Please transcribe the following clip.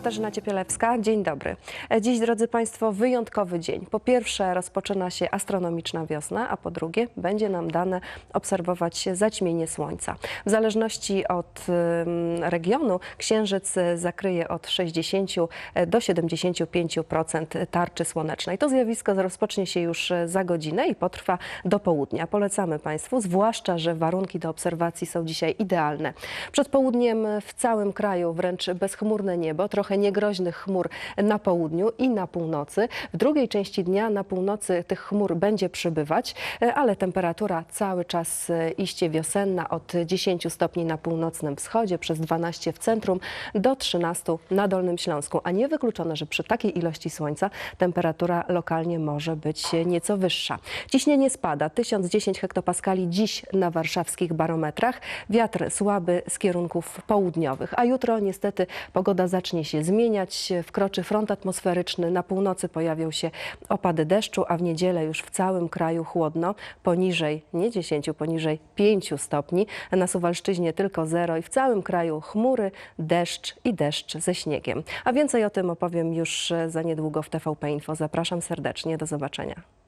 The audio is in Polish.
Katarzyna Ciepielewska, dzień dobry. Dziś, drodzy Państwo, wyjątkowy dzień. Po pierwsze rozpoczyna się astronomiczna wiosna, a po drugie będzie nam dane obserwować zaćmienie słońca. W zależności od regionu księżyc zakryje od 60 do 75% tarczy słonecznej. To zjawisko rozpocznie się już za godzinę i potrwa do południa. Polecamy Państwu, zwłaszcza, że warunki do obserwacji są dzisiaj idealne. Przed południem w całym kraju wręcz bezchmurne niebo, trochę niegroźnych chmur na południu i na północy. W drugiej części dnia na północy tych chmur będzie przybywać, e, ale temperatura cały czas e, iście wiosenna od 10 stopni na północnym wschodzie, przez 12 w centrum do 13 na Dolnym Śląsku. A niewykluczone, że przy takiej ilości słońca temperatura lokalnie może być nieco wyższa. Ciśnienie spada 1010 hektopaskali dziś na warszawskich barometrach. Wiatr słaby z kierunków południowych, a jutro niestety pogoda zacznie się zmieniać. Wkroczy front atmosferyczny, na północy pojawią się opady deszczu, a w niedzielę już w całym kraju chłodno, poniżej, nie 10, poniżej 5 stopni. Na Suwalszczyźnie tylko 0 i w całym kraju chmury, deszcz i deszcz ze śniegiem. A więcej o tym opowiem już za niedługo w TVP Info. Zapraszam serdecznie, do zobaczenia.